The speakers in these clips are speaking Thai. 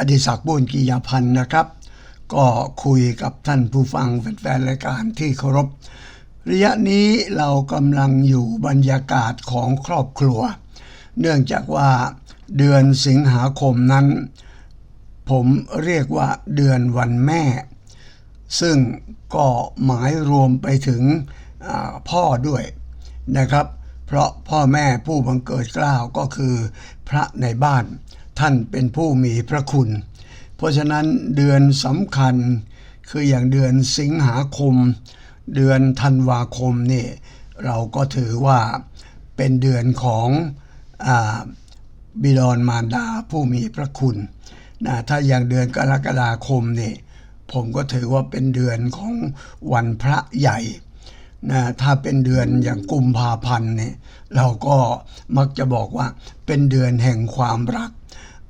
อดิศักดิ์บุญกิยาพันธ์นะครับ ก็คุยกับท่านผู้ฟังแฟนๆรายการที่เคารพ ระยะนี้เรากำลังอยู่บรรยากาศของครอบครัว เนื่องจากว่าเดือนสิงหาคมนั้น ผมเรียกว่าเดือนวันแม่ ซึ่งก็หมายรวมไปถึงพ่อด้วยนะครับ เพราะพ่อแม่ผู้บังเกิดกล้าวก็คือพระในบ้าน ท่านเป็นผู้มีพระคุณ เพราะฉะนั้นเดือนสำคัญคืออย่างเดือนสิงหาคม เดือนธันวาคมนี่เราก็ถือว่าเป็นเดือนของอบิดอนมารดาผู้มีพระคุณนะถ้าอย่างเดือนกรกฎาคมนี่ผมก็ถือว่าเป็นเดือนของวันพระใหญ่นะถ้าเป็นเดือนอย่างกุมภาพันธ์เนี่ยเราก็มักจะบอกว่าเป็นเดือนแห่งความรัก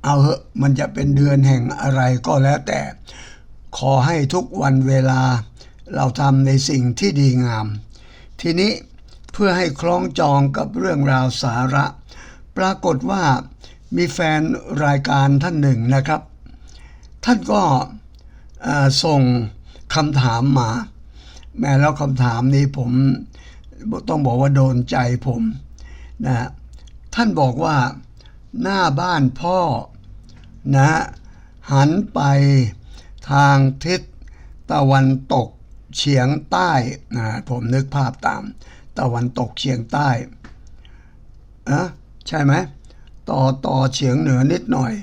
เอาเหอะมันจะเป็นเดือนแห่งอะไรก็แล้วแต่ ขอให้ทุกวันเวลาเราทำในสิ่งที่ดีงาม ทีนี้เพื่อให้คล้องจองกับเรื่องราวสาระ ปรากฏว่ามีแฟนรายการท่านหนึ่งนะครับ ท่านก็ส่งคำถามมา แม้แล้วคำถามนี้ผมต้องบอกว่าโดนใจผมนะท่านบอกว่า หน้าบ้านพ่อนะหันไปทางทิศตะวันตกเฉียงใต้นะผมนึกภาพตาม ตะวันตกเฉียงใต้อะใช่ไหมต่อต่อเฉียงเหนือนิดหน่อย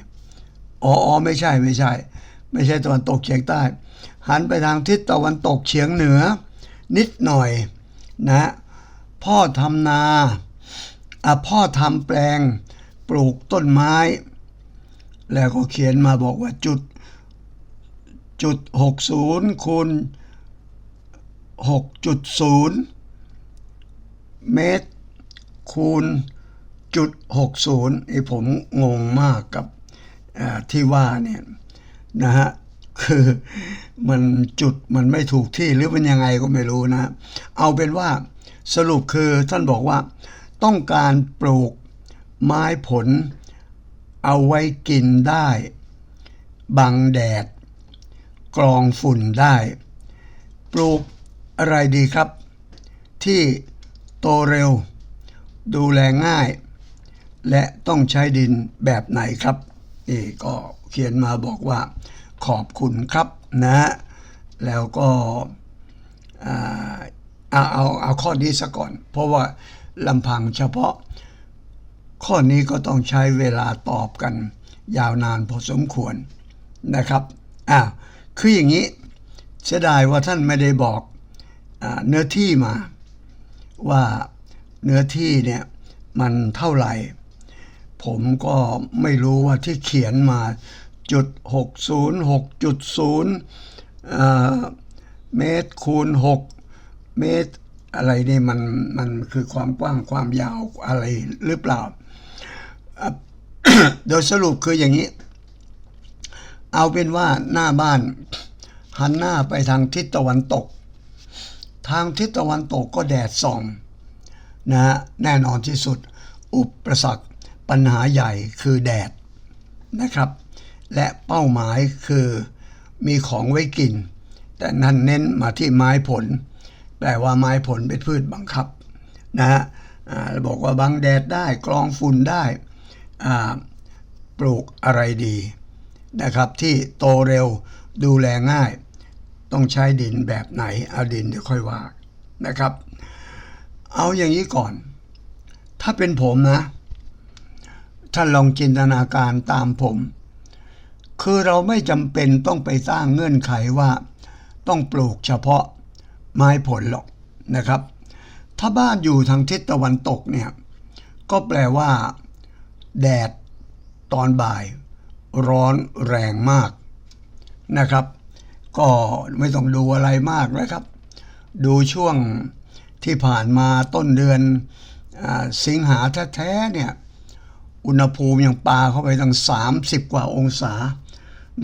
อ๋ออไม่ใช่ไม่ใช่ ไม่ใช่ตะวันตกเฉียงใต้ หันไปทางทิศตะวันตกเฉียงเหนือ นิดหน่อยนะ พ่อทำนาอะพ่อทำแปลง ปลูกต้นไม้ แล้วก็เขียนมาบอกว่าจุดจุดหกศูนย์คูณหกจุดศูนย์เมตรคูณจุดหกศูนย์ไอ้ผมงงมากกับที่ว่าเนี่ยนะฮะคือมันจุดมันไม่ถูกที่หรือเป็นยังไงก็ไม่รู้นะ เอาเป็นว่าสรุปคือท่านบอกว่าต้องการปลูก ไม้ผล เอาไว้กินได้ บังแดด กรองฝุ่นได้ ปลูกอะไรดีครับ ที่โตเร็ว ดูแลง่าย และต้องใช้ดินแบบไหนครับนี่ก็เขียนมาบอกว่า ขอบคุณครับนะ แล้วก็เอาเอาเอาข้อนี้ซะก่อน เพราะว่าลำพังเฉพาะ ข้อนี้ก็ต้องใช้เวลาตอบกัน ยาวนานพอสมควรนะครับอ้าวคืออย่างนี้เสียดายว่าท่านไม่ได้บอกอเนื้อที่มา ว่าเนื้อที่เนี่ยมันเท่าไหร่ ผมก็ไม่รู้ว่าที่เขียนมาจุดหกศูนย์หกจุดศูนย์เมตรคูณหกเมตรอะไรนี่มันมันคือความกว้างความยาวอะไรหรือเปล่า โดยสรุปคืออย่างนี้ เอาเป็นว่าหน้าบ้าน หันหน้าไปทางทิศตะวันตก ทางทิศตะวันตกก็แดดส่องนะฮะแน่นอนที่สุด อุปสรรคปัญหาใหญ่คือแดดนะครับ และเป้าหมายคือมีของไว้กิน แต่นั่นเน้นมาที่ไม้ผล แปลว่าไม้ผลเป็นพืชบังคับนะฮะอ่าบอกว่าบังแดดได้กรองฝุ่นได้ ปลูกอะไรดีนะครับ ที่โตเร็วดูแลง่าย ต้องใช้ดินแบบไหนเอาดินเดี๋ยวค่อยว่านะครับ เอาอย่างนี้ก่อน ถ้าเป็นผมนะท่านลองจินตนาการตามผม คือเราไม่จำเป็นต้องไปสร้างเงื่อนไขว่า ต้องปลูกเฉพาะไม้ผลหรอกนะครับ ถ้าบ้านอยู่ทางทิศตะวันตกเนี่ย ก็แปลว่า แดดตอนบ่ายร้อนแรงมากนะครับ ก็ไม่ต้องดูอะไรมากนะครับ ดูช่วงที่ผ่านมาต้นเดือนอสิงหาแท้ๆเนี่ยอุณหภูมิยังปาเข้าไปตั้ง 30 กว่าองศา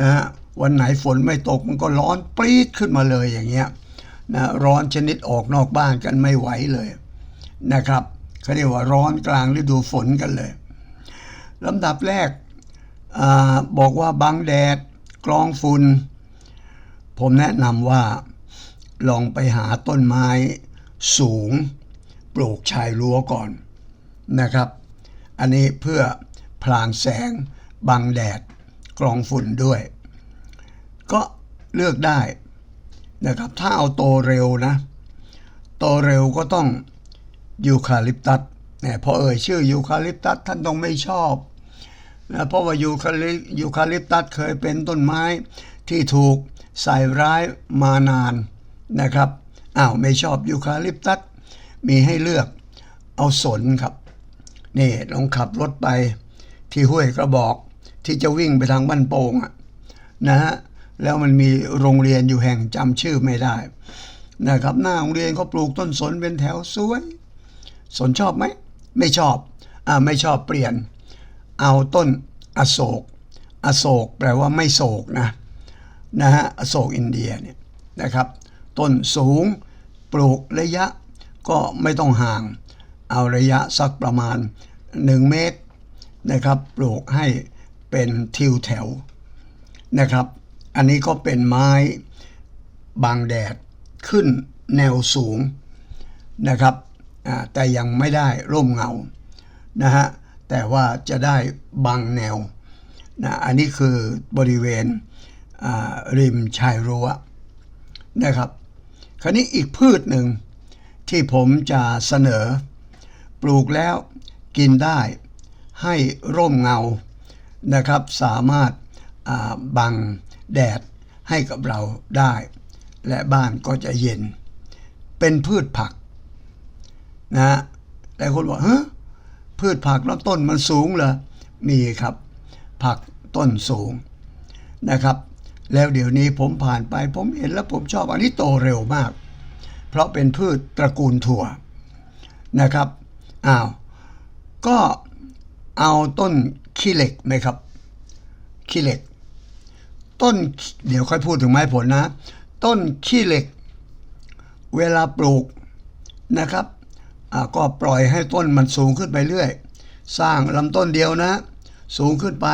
นะฮะวันไหนฝนไม่ตกมันก็ร้อนปรี๊ดขึ้นมาเลยอย่างเงี้ยนะร้อนชนิดออกนอกบ้านกันไม่ไหวเลยนะครับเขาเรียกว่าร้อนกลางฤดูฝนกันเลย ลำดับแรกอบอกว่าบังแดดกรองฝุ่นผมแนะนำว่าลองไปหาต้นไม้สูง ปลูกชายรั้วก่อนนะครับ อันนี้เพื่อพลางแสงบังแดดกรองฝุ่นด้วย ก็เลือกได้นะครับ ถ้าเอาโตเร็วนะ โตเร็วก็ต้องยูคาลิปตัส เนี่ยพอเอ่ยชื่อยูคาลิปตัสท่านต้องไม่ชอบนะเพราะว่ายูคาลิยูคาลิปตัสเคยเป็นต้นไม้ที่ถูกใส่ร้ายมานานนะครับอ้าวไม่ชอบยูคาลิปตัสมีให้เลือกเอาสนครับนี่ลองขับรถไปที่ห้วยกระบอกที่จะวิ่งไปทางบ้านโป่งนะฮะแล้วมันมีโรงเรียนอยู่แห่งจำชื่อไม่ได้นะครับหน้าโรงเรียนเขาปลูกต้นสนเป็นแถวสวย สนชอบไหม ไม่ชอบอไม่ชอบเปลี่ยน เอาต้นอโศก อโศกแปลว่าไม่โศกนะนะฮะอโศกอินเดียเนี่ยนะครับ ต้นสูงปลูกระยะก็ไม่ต้องห่าง เอาระยะสักประมาณ 1 เมตรนะครับ ปลูกให้เป็นทิวแถวนะครับ อันนี้ก็เป็นไม้บางแดดขึ้นแนวสูงนะครับ แต่ยังไม่ได้ร่มเงานะฮะแต่ว่าจะได้บังแนวนะอันนี้คือบริเวณริมชายรั้วนะครับ คราวนี้อีกพืชหนึ่งที่ผมจะเสนอ ปลูกแล้วกินได้ให้ร่มเงานะครับ สามารถบังแดดให้กับเราได้ และบ้านก็จะเย็น เป็นพืชผัก นะฮะแต่คนบอกเฮ้พืชผักแล้วต้นมันสูงเหรอมีครับ ผักต้นสูงนะครับ แล้วเดี๋ยวนี้ผมผ่านไปผมเห็นแล้วผมชอบอันนี้โตเร็วมาก เพราะเป็นพืชตระกูลถั่วนะครับอ้าวก็เอาต้นขี้เหล็กไหมครับขี้เหล็ก ต้นเดี๋ยวค่อยพูดถึงไม้ผลนะ ต้นขี้เหล็ก เวลาปลูกนะครับ ก็ปล่อยให้ต้นมันสูงขึ้นไปเรื่อย สร้างลำต้นเดียวนะ สูงขึ้นไป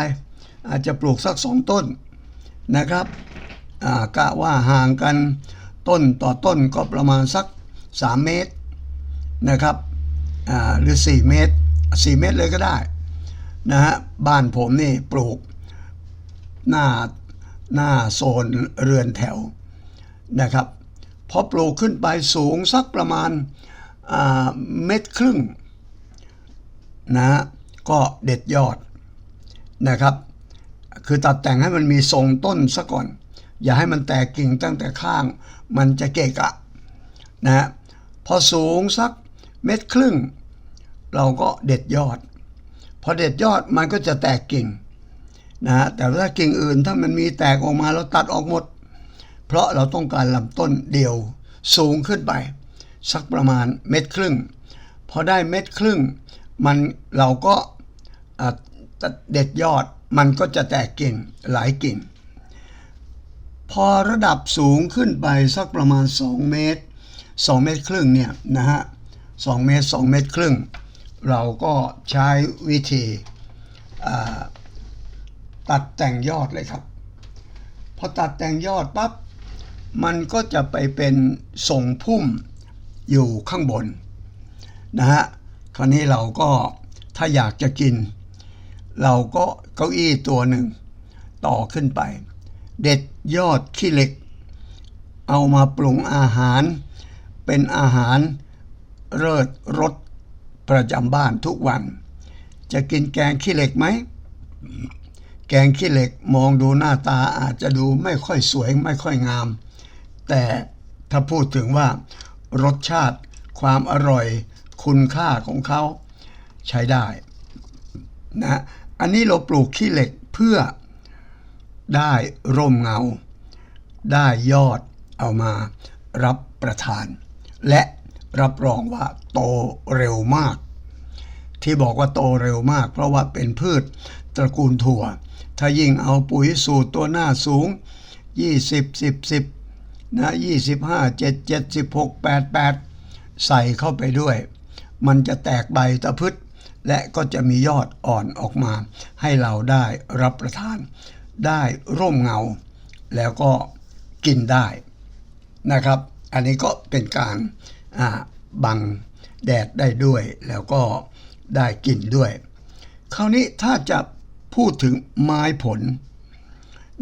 อาจจะปลูกสักสองต้นนะครับกะว่าห่างกันต้นต่อต้นก็ประมาณสัก 3 เมตรนะครับหรือ 4 เมตร 4 เมตรเลยก็ได้นะฮะบ้านผมนี่ปลูกหน้าหน้าโซนเรือนแถวนะครับพอปลูกขึ้นไปสูงสักประมาณ เม็ดครึ่งนะฮะก็เด็ดยอดนะครับ คือตัดแต่งให้มันมีทรงต้นซะก่อน อย่าให้มันแตกกิ่งตั้งแต่ข้าง มันจะเกะกะนะฮะพอสูงสักเม็ดครึ่ง เราก็เด็ดยอด พอเด็ดยอดมันก็จะแตกกิ่งนะฮะแต่ถ้ากิ่งอื่นถ้ามันมีแตกออกมาเราตัดออกหมด เพราะเราต้องการลำต้นเดียวสูงขึ้นไป สักประมาณเม็ดครึ่ง พอได้เม็ดครึ่ง มันเราก็เด็ดยอดมันก็จะแตกกิ่งหลายกิ่ง พอระดับสูงขึ้นไปสักประมาณ 2 เมตร 2 เมตรครึ่งเนี่ยนะฮะ2เมตร 2 เมตรครึ่ง เราก็ใช้วิธีตัดแต่งยอดเลยครับ พอตัดแต่งยอดปั๊บมันก็จะไปเป็นทรงพุ่ม อยู่ข้างบนนะฮะคราวนี้เราก็ถ้าอยากจะกิน เราก็เก้าอี้ตัวหนึ่งต่อขึ้นไป เด็ดยอดขี้เหล็ก เอามาปรุงอาหาร เป็นอาหารเลิศรสประจำบ้านทุกวัน จะกินแกงขี้เหล็กไหม แกงขี้เหล็กมองดูหน้าตาอาจจะดูไม่ค่อยสวยไม่ค่อยงาม แต่ถ้าพูดถึงว่า รสชาติ ความอร่อย คุณค่าของเขาใช้ได้นะอันนี้เราปลูกขี้เหล็กเพื่อได้ร่มเงา ได้ยอดเอามารับประทาน และรับรองว่าโตเร็วมาก ที่บอกว่าโตเร็วมาก เพราะว่าเป็นพืชตระกูลถั่ว ถ้ายิ่งเอาปุ๋ยสูตรตัวหน้าสูง 20 10 10 นะ25 7 7 16 8 8ใส่เข้าไปด้วย มันจะแตกใบตะพึดและก็จะมียอดอ่อนออกมา ให้เราได้รับประทาน ได้ร่มเงา แล้วก็กินได้นะครับ อันนี้ก็เป็นการบังแดดได้ด้วย แล้วก็ได้กินด้วย คราวนี้ถ้าจะพูดถึงไม้ผล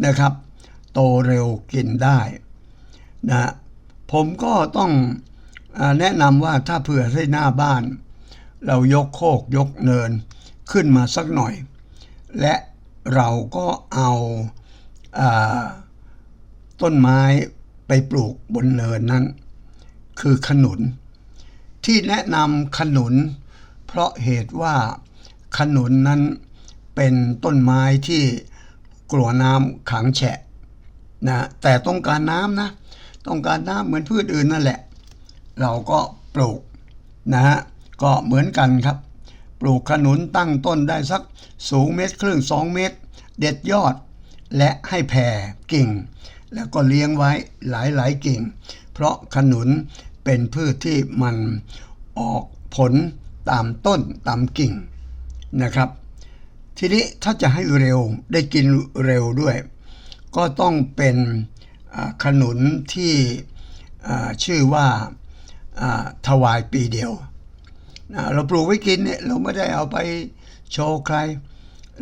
นะครับ โตเร็วกินได้ นะผมก็ต้องอแนะนำว่าถ้าเผื่อให้หน้าบ้าน เรายกโคกยกเนินขึ้นมาสักหน่อย และเราก็เอาอาต้นไม้ไปปลูกบนเนินนั้น คือขนุน ที่แนะนำขนุน เพราะเหตุว่าขนุนนั้นเป็นต้นไม้ที่กลัวน้ำขังแฉะนะแต่ต้องการน้ำนะ ต้องการน้ำเหมือนพืชอื่นนั่นแหละ เราก็ปลูกนะฮะก็เหมือนกันครับ ปลูกขนุนตั้งต้นได้สักสูงเมตรครึ่งสองเมตร เด็ดยอด และให้แผ่กิ่ง แล้วก็เลี้ยงไว้หลายๆกิ่ง เพราะขนุนเป็นพืชที่มันออกผลตามต้นตามกิ่งนะครับ ทีนี้ถ้าจะให้เร็วได้กินเร็วด้วย ก็ต้องเป็น ขนุนที่ชื่อว่าถวายปีเดียว เราปลูกไว้กินเนี่ยเราไม่ได้เอาไปโชว์ใคร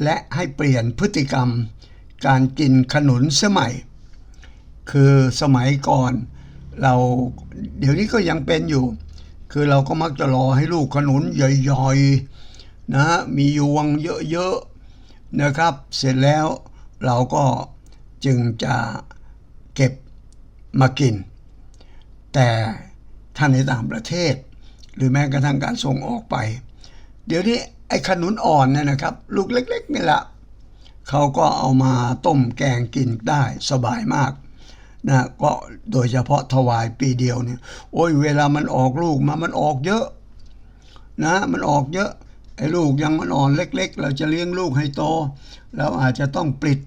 และให้เปลี่ยนพฤติกรรมการกินขนุนสมัย คือสมัยก่อนเราเดี๋ยวนี้ก็ยังเป็นอยู่ คือเราก็มักจะรอให้ลูกขนุนใหญ่ๆนะมียวงเยอะๆนะครับ เสร็จแล้วเราก็จึงจะ เก็บมากิน แต่ถ้านในต่างประเทศ หรือแม้กระทั่งการส่งออกไป เดี๋ยวนี้ไอ้ขนุนอ่อนเนี่ยนะครับ ลูกเล็กๆนี่แหละเขาก็เอามาต้มแกงกินได้สบายมากนะก็โดยเฉพาะถวายปีเดียวเนี่ยโอ้ยเวลามันออกลูกมามันออกเยอะนะมันออกเยอะไอ้ลูกยังมันอ่อนเล็ก ๆ เราจะเลี้ยงลูกให้โต เราอาจจะต้องปลิด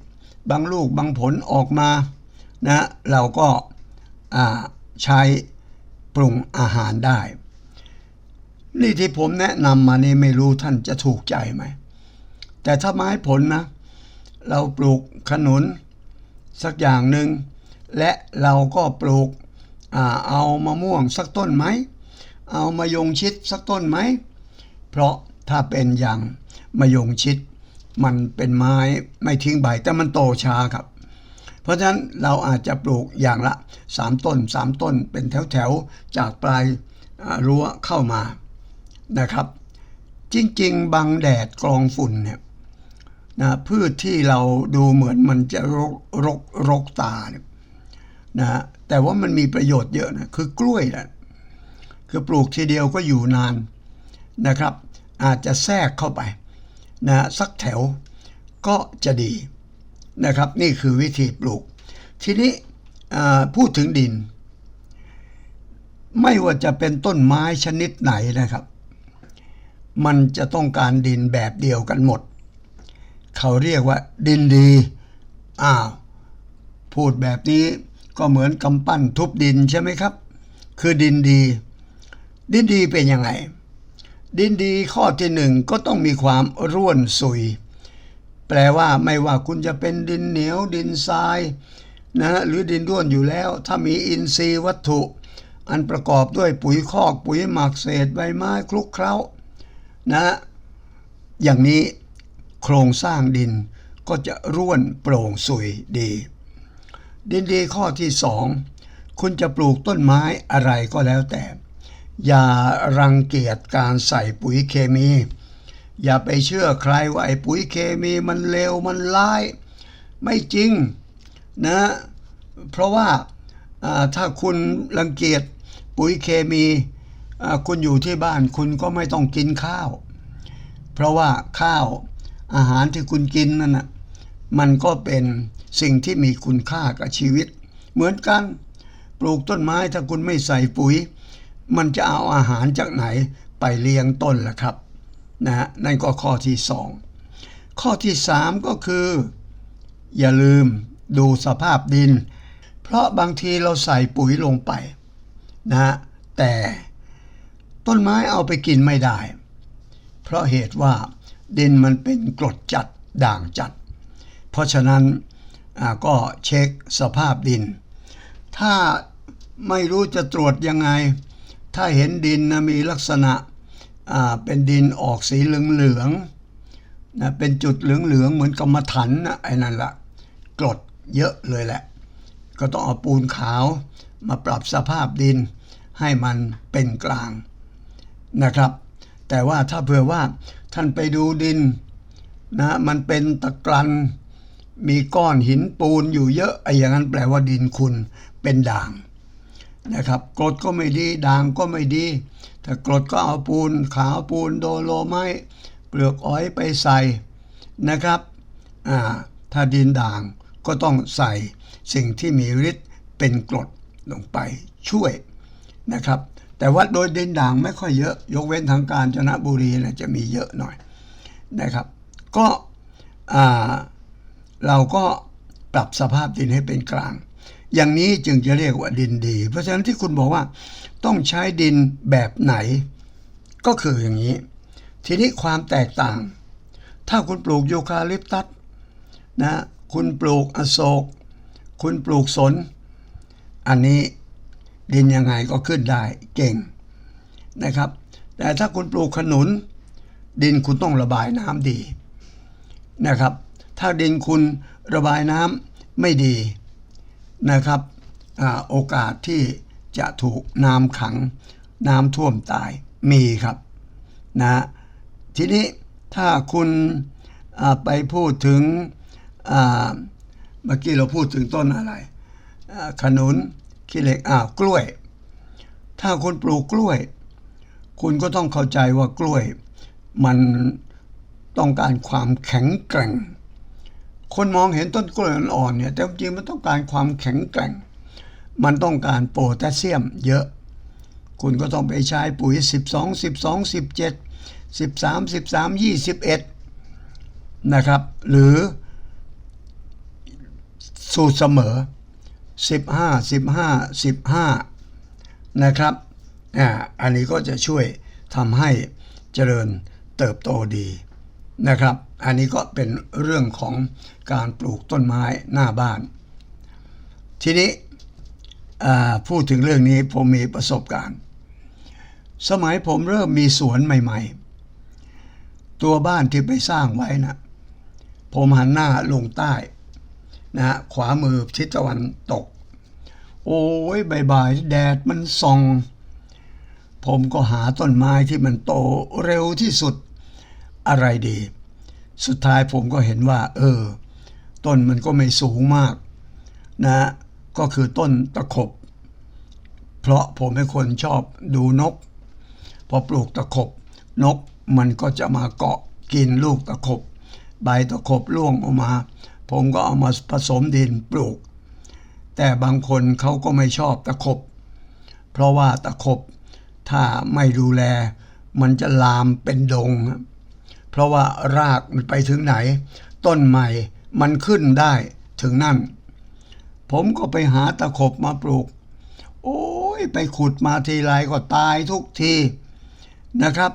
บางลูกบางผลออกมา นะเราก็ใช้ปรุงอาหารได้ นี่ที่ผมแนะนำมานี่ไม่รู้ท่านจะถูกใจไหม แต่ถ้าไม้ผลนะ เราปลูกขนุนสักอย่างหนึ่ง และเราก็ปลูกอเอามะม่วงสักต้นไหม เอามายงชิดสักต้นไหม เพราะถ้าเป็นอย่างมายงชิด มันเป็นไม้ไม่ทิ้งใบแต่มันโตช้าครับ ราะฉะนั้นเราอาจจะปลูกอย่างละ 3 ต้น 3 ต้นเป็นแถวๆ จากปลายรั้วเข้ามานะครับ จริงๆ บังแดดกรองฝุ่นเนี่ยนะพืชที่เราดูเหมือนมันจะรกรกรกตาเนี่ยนะแต่ว่ามันมีประโยชน์เยอะนะคือกล้วยนะคือปลูกทีเดียวก็อยู่นานนะครับ อาจจะแทรกเข้าไปนะสักแถวก็จะดี นะครับ นี่คือวิธีปลูก ทีนี้พูดถึงดิน ไม่ว่าจะเป็นต้นไม้ชนิดไหนนะครับ มันจะต้องการดินแบบเดียวกันหมด เขาเรียกว่าดินดีอ้าวพูดแบบนี้ก็เหมือนกำปั้นทุบดินใช่ไหมครับ คือดินดี ดินดีเป็นยังไง ดินดีข้อที่หนึ่งก็ต้องมีความร่วนสุย แปลว่าไม่ว่าคุณจะเป็นดินเหนียวดินทรายนะหรือดินร่วนอยู่แล้ว ถ้ามีอินทรีย์วัตถุ อันประกอบด้วยปุ๋ยคอกปุ๋ยหมักเศษใบไม้คลุกเคล้านะฮะอย่างนี้โครงสร้างดินก็จะร่วนโปร่งสุยดี ดินดีข้อที่สองคุณจะปลูกต้นไม้อะไรก็แล้วแต่ อย่ารังเกียจการใส่ปุ๋ยเคมี อย่าไปเชื่อใครว่าไอ้ปุ๋ยเคมีมันเลวมันร้าย ไม่จริงนะเพราะว่าถ้าคุณรังเกียจปุ๋ยเคมีคุณอยู่ที่บ้านคุณก็ไม่ต้องกินข้าว เพราะว่าข้าวอาหารที่คุณกินนั่นนะมันก็เป็นสิ่งที่มีคุณค่ากับชีวิต เหมือนกันปลูกต้นไม้ถ้าคุณไม่ใส่ปุ๋ย มันจะเอาอาหารจากไหนไปเลี้ยงต้นล่ะครับ นะฮะนั่นก็ข้อที่สองข้อที่สามก็คือ อย่าลืมดูสภาพดิน เพราะบางทีเราใส่ปุ๋ยลงไปนะฮะแต่ต้นไม้เอาไปกินไม่ได้ เพราะเหตุว่าดินมันเป็นกรดจัดด่างจัด เพราะฉะนั้นก็เช็คสภาพดิน ถ้าไม่รู้จะตรวจยังไง ถ้าเห็นดินนะมีลักษณะ เป็นดินออกสีเหลืองๆนะเป็นจุดเหลืองๆเหมือนกรรมฐานนะไอ้นั่นละกรดเยอะเลยแหละ ก็ต้องเอาปูนขาวมาปรับสภาพดินให้มันเป็นกลางนะครับ แต่ว่าถ้าเผื่อว่าท่านไปดูดินนะมันเป็นตะกรันมีก้อนหินปูนอยู่เยอะไอ้อย่างนั้นแปลว่าดินคุณเป็นด่างนะครับกรดก็ไม่ดีด่างก็ไม่ดี ถ้ากรดก็เอาปูนขาวปูนโดโลไม้เปลือกอ้อยไปใส่นะครับถ้าดินด่างก็ต้องใส่สิ่งที่มีฤทธิ์เป็นกรดลงไปช่วยนะครับ แต่ว่าโดยดินด่างไม่ค่อยเยอะ ยกเว้นทางการจนบุรีนะจะมีเยอะหน่อยนะครับ ก็เราก็ปรับสภาพดินให้เป็นกลาง อย่างนี้จึงจะเรียกว่าดินดี เพราะฉะนั้นที่คุณบอกว่า ต้องใช้ดินแบบไหน ก็คืออย่างนี้ ทีนี้ความแตกต่าง ถ้าคุณปลูกยูคาลิปตัสนะคุณปลูกอโศก คุณปลูกสน อันนี้ดินยังไงก็ขึ้นได้เก่งนะครับ แต่ถ้าคุณปลูกขนุน ดินคุณต้องระบายน้ำดีนะครับ ถ้าดินคุณระบายน้ำไม่ดีนะครับอโอกาสที่ จะถูกน้ำขังน้ำท่วมตายมีครับนะทีนี้ถ้าคุณไปพูดถึงเมื่อกี้เราพูดถึงต้นอะไรขนุนขี้เหล็กอ่าวกล้วย ถ้าคุณปลูกกล้วย คุณก็ต้องเข้าใจว่ากล้วย มันต้องการความแข็งแกร่ง คนมองเห็นต้นกล้วยอ่อนๆเนี่ยแต่จริงๆมันต้องการความแข็งแกร่ง มันต้องการโพแทสเซียมเยอะ คุณก็ต้องไปใช้ปุ๋ย 12 12 17 13 13 21 นะครับ หรือสูตรเสมอ 15 15 15 นะครับอ่าอันนี้ก็จะช่วยทำให้เจริญเติบโตดีนะครับ อันนี้ก็เป็นเรื่องของการปลูกต้นไม้หน้าบ้าน ทีนี้ พูดถึงเรื่องนี้ผมมีประสบการณ์ สมัยผมเริ่มมีสวนใหม่ ๆ ตัวบ้านที่ไปสร้างไว้นะผมหันหน้าลงใต้นะฮะขวามือทิศตะวันตก โอ้ยบ่ายๆแดดมันส่อง ผมก็หาต้นไม้ที่มันโตเร็วที่สุดอะไรดี สุดท้ายผมก็เห็นว่า เออ ต้นมันก็ไม่สูงมาก นะ ก็คือต้นตะขบ เพราะผมเป็นคนชอบดูนก พอปลูกตะขบ นกมันก็จะมาเกาะกินลูกตะขบ ใบตะขบร่วงออกมา ผมก็เอามาผสมดินปลูก แต่บางคนเขาก็ไม่ชอบตะขบ เพราะว่าตะขบถ้าไม่ดูแล มันจะลามเป็นดง เพราะว่ารากมันไปถึงไหน ต้นใหม่มันขึ้นได้ถึงนั่น ผมก็ไปหาตะขบมาปลูก โอ้ยไปขุดมาทีไรก็ตายทุกทีนะครับ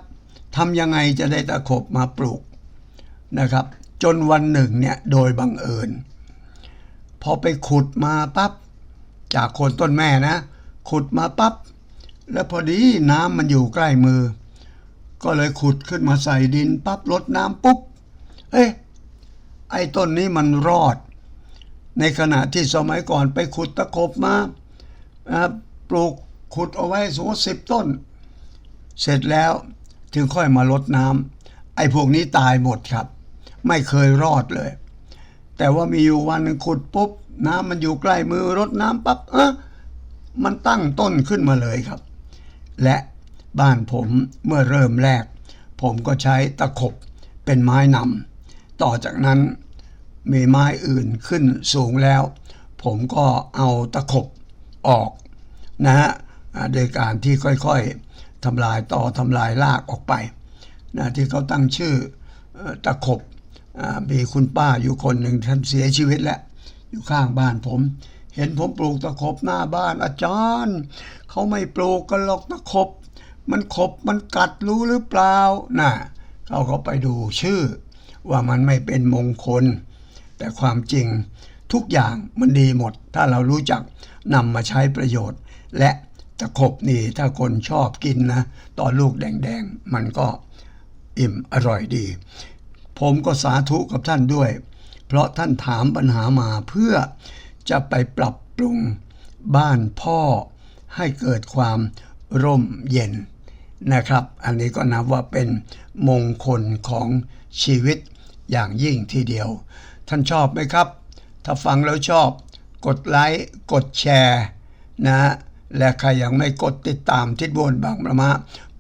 ทำยังไงจะได้ตะขบมาปลูกนะครับ จนวันหนึ่งเนี่ยโดยบังเอิญพอไปขุดมาปั๊บจากคนต้นแม่นะ ขุดมาปั๊บแล้วพอดีน้ำมันอยู่ใกล้มือ ก็เลยขุดขึ้นมาใส่ดินปั๊บลดน้ำปุ๊บเอ้ยไอ้ต้นนี้มันรอด ในขณะที่สมัยก่อนไปขุดตะขบมาปลูกขุดเอาไว้สมมติสิบต้น เสร็จแล้วถึงค่อยมาลดน้ำไอ้พวกนี้ตายหมดครับ ไม่เคยรอดเลย แต่ว่ามีอยู่วันหนึ่งขุดปุ๊บน้ำมันอยู่ใกล้มือรดน้ำปั๊บเอะมันตั้งต้นขึ้นมาเลยครับ และบ้านผมเมื่อเริ่มแรก ผมก็ใช้ตะขบเป็นไม้นำต่อจากนั้น มีไม้อื่นขึ้นสูงแล้ว ผมก็เอาตะขบออกนะฮะโดยการที่ค่อยๆทำลายต่อทำลายรากออกไปนะที่เขาตั้งชื่อตะขบมีคุณป้าอยู่คนหนึ่งท่านเสียชีวิตแล้ว อยู่ข้างบ้านผม เห็นผมปลูกตะขบหน้าบ้านอาจารย์ เขาไม่ปลูกกันหรอกตะขบ มันขบมันกัดรู้หรือเปล่าน่ะเขาก็ไปดูชื่อว่ามันไม่เป็นมงคล แต่ความจริงทุกอย่างมันดีหมด ถ้าเรารู้จักนำมาใช้ประโยชน์ และตะขบนี่ถ้าคนชอบกินนะตอนลูกแดงๆ มันก็อิ่มอร่อยดี ผมก็สาธุกับท่านด้วย เพราะท่านถามปัญหามาเพื่อจะไปปรับปรุงบ้านพ่อให้เกิดความร่มเย็นนะครับ อันนี้ก็นับว่าเป็นมงคลของชีวิตอย่างยิ่งทีเดียว ท่านชอบไหมครับ ถ้าฟังแล้วชอบ กดไลค์ กดแชร์นะฮะและใครยังไม่กดติดตามทิศบนบางประมา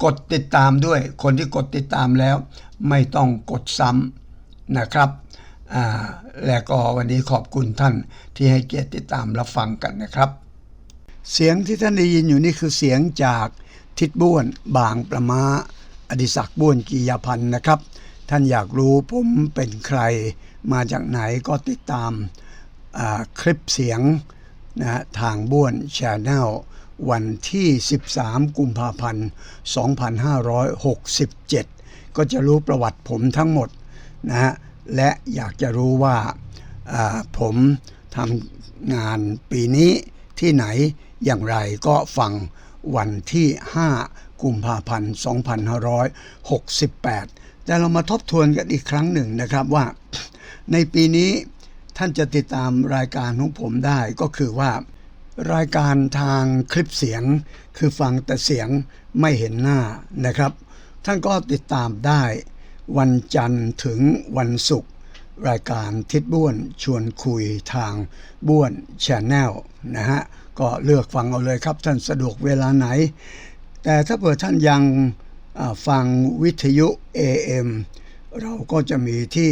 กดติดตามด้วย คนที่กดติดตามแล้ว ไม่ต้องกดซ้ำนะครับ และก็วันนี้ขอบคุณท่านที่ให้เกียรติติดตามรับฟังกันนะครับ เสียงที่ท่านได้ยินอยู่นี่คือเสียงจากทิศบ้วนบางประมาอดิศักดิ์บ้วนกียาพันธ์นะครับ ท่านอยากรู้ผมเป็นใคร มาจากไหนก็ติดตามคลิปเสียงนะทางบ้วนชาแนลวันที่ 13 กุมภาพันธ์ 2567 ก็จะรู้ประวัติผมทั้งหมดนะฮะและอยากจะรู้ว่าอ่าผมทำงานปีนี้ที่ไหนอย่างไรก็ฟังวันที่ 5 กุมภาพันธ์ 2568 แต่เรามาทบทวนกันอีกครั้งหนึ่งนะครับว่า ในปีนี้ท่านจะติดตามรายการของผมได้ก็คือว่า รายการทางคลิปเสียง คือฟังแต่เสียงไม่เห็นหน้านะครับ ท่านก็ติดตามได้ วันจันทร์ถึงวันศุกร์รายการทิศบ้วนชวนคุยทางบ้วนชแนลนะฮะก็เลือกฟังเอาเลยครับท่านสะดวกเวลาไหน แต่ถ้าเผื่อท่านยังฟังวิทยุ AM เราก็จะมีที่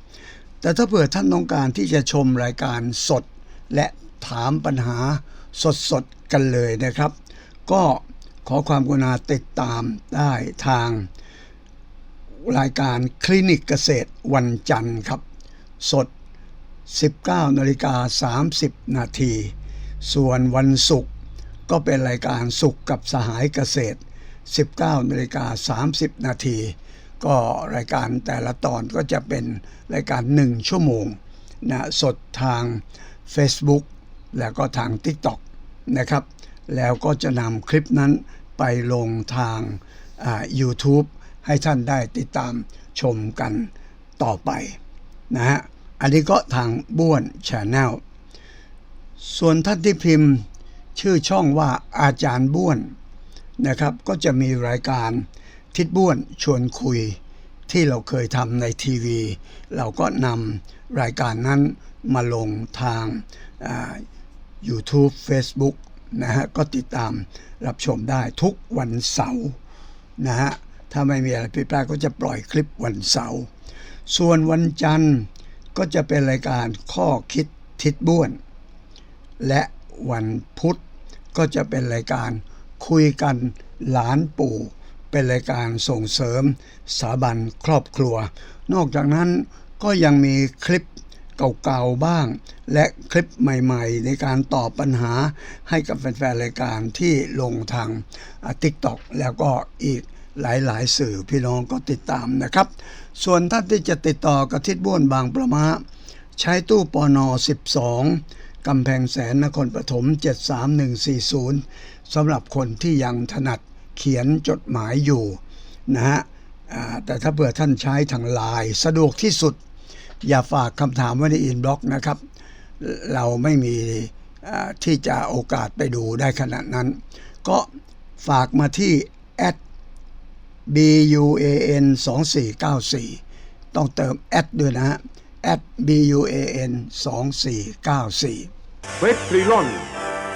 แต่ถ้าเผื่อท่านต้องการที่จะชมรายการสด และถามปัญหาสดๆกันเลยนะครับ ก็ขอความกรุณาติดตามได้ทาง รายการคลินิกเกษตรวันจันทร์ครับ สด 19นาฬิกา30 นาที ส่วนวันศุกร์ก็เป็นรายการสุขกับสหายเกษตร 19นาฬิกา30 นาที ก็รายการแต่ละตอนก็จะเป็นรายการ 1 ชั่วโมงนะสดทาง Facebook แล้วก็ทาง TikTok นะครับ แล้วก็จะนำคลิปนั้นไปลงทางอ่า YouTube ให้ท่านได้ติดตามชมกันต่อไปนะฮะ อันนี้ก็ทางบ้วนชาแนลส่วนท่านที่พิมพ์ชื่อช่องว่าอาจารย์บ้วนนะครับ ก็จะมีรายการ ทิศบ้วนชวนคุยที่เราเคยทำในทีวี เราก็นำรายการนั้นมาลงทาง YouTube Facebook นะฮะก็ติดตามรับชมได้ทุกวันเสาร์นะฮะถ้าไม่มีอะไรผิดพลาดก็จะปล่อยคลิปวันเสาร์ส่วนวันจันทร์ก็จะเป็นรายการข้อคิดทิศบ้วน และวันพุธก็จะเป็นรายการคุยกันหลานปู่ เป็นรายการส่งเสริมสถาบันครอบครัว นอกจากนั้นก็ยังมีคลิปเก่าๆบ้าง และคลิปใหม่ๆ ในการตอบปัญหาให้กับแฟนๆรายการที่ลงทางติ๊กต็อกแล้วก็อีกหลายๆ สื่อพี่น้องก็ติดตามนะครับ ส่วนท่านที่จะติดต่อกับทิศบ้วนบางประมาใช้ตู้ปอนอ12กำแพงแสนนครปฐม 73140สำหรับคนที่ยังถนัด เขียนจดหมายอยู่นะฮะแต่ถ้าเผื่อท่านใช้ทางไลน์สะดวกที่สุด อย่าฝากคำถามไว้ในอินบ็อกซ์นะครับ เราไม่มีที่จะโอกาสไปดูได้ขนาดนั้น ก็ฝากมาที่ b u a n 2494 ต้องเติมแอดด้วยนะฮะ at b u a n 2494 เวทริลอน